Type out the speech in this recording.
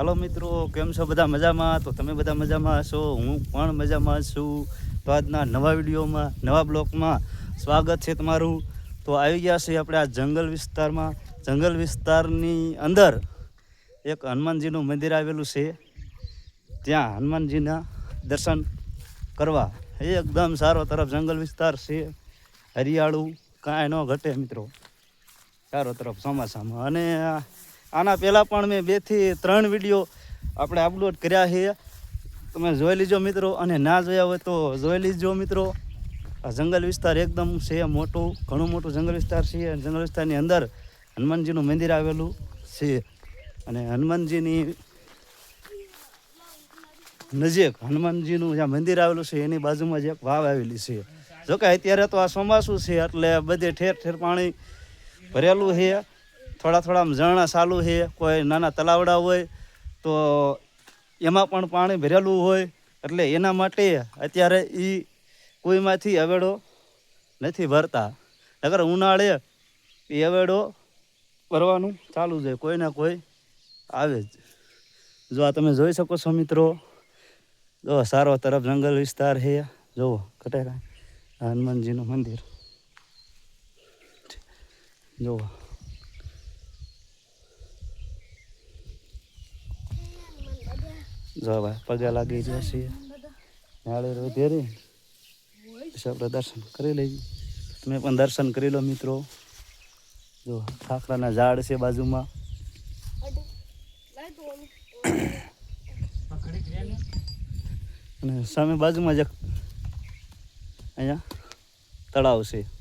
હાલો મિત્રો, કેમ છો? બધા મજામાં? તો તમે બધા મજામાં હશો? હું પણ મજામાં છું. તો આજના નવા વિડીયોમાં, નવા બ્લોકમાં સ્વાગત છે તમારું. તો આવી ગયા છે આપણે આ જંગલ વિસ્તારમાં. જંગલ વિસ્તારની અંદર એક હનુમાનજીનું મંદિર આવેલું છે. ત્યાં હનુમાનજીના દર્શન કરવા. એકદમ સારો તરફ જંગલ વિસ્તાર છે. હરિયાળું, કાંઈ ન ઘટે મિત્રો. ચારો તરફ ચોમાસામાં. અને આના પહેલાં પણ મેં બેથી ત્રણ વીડિયો આપણે અપલોડ કર્યા છે. તમે જોઈ લીજો મિત્રો, અને ના જોયા હોય તો જોઈ લીજો મિત્રો. આ જંગલ વિસ્તાર એકદમ છે, મોટું, ઘણું મોટું જંગલ વિસ્તાર છે. અને જંગલ વિસ્તારની અંદર હનુમાનજીનું મંદિર આવેલું છે. અને હનુમાનજીની નજીક હનુમાનજીનું જ્યાં મંદિર આવેલું છે, એની બાજુમાં જ એક વાવ આવેલી છે. જોકે અત્યારે તો આ ચોમાસું છે, એટલે બધે ઠેર ઠેર પાણી ભરેલું છે. થોડા થોડા ઝરણા ચાલુ છે, કોઈ નાના તલાવડા હોય, તો એમાં પણ પાણી ભરેલું હોય, એટલે એના માટે અત્યારે એ કોઈમાંથી અવેડો નથી ભરતા. નગર ઉનાળે એ અવેડો ભરવાનું ચાલુ છે, કોઈ ના કોઈ આવે જ. જો આ તમે જોઈ શકો છો મિત્રો, જો સારો તરફ જંગલ વિસ્તાર છે જુઓ કટેરા હનુમાનજીનું મંદિર. જુઓ જો ભાઈ પગે લાગી ગયા છીએ. નાળે વધેરી આપણે દર્શન કરી લઈએ. તમે પણ દર્શન કરી લો મિત્રો. જો ખાખરાના ઝાડ છે બાજુમાં. અને સામે બાજુમાં જ અહીંયા તળાવ છે.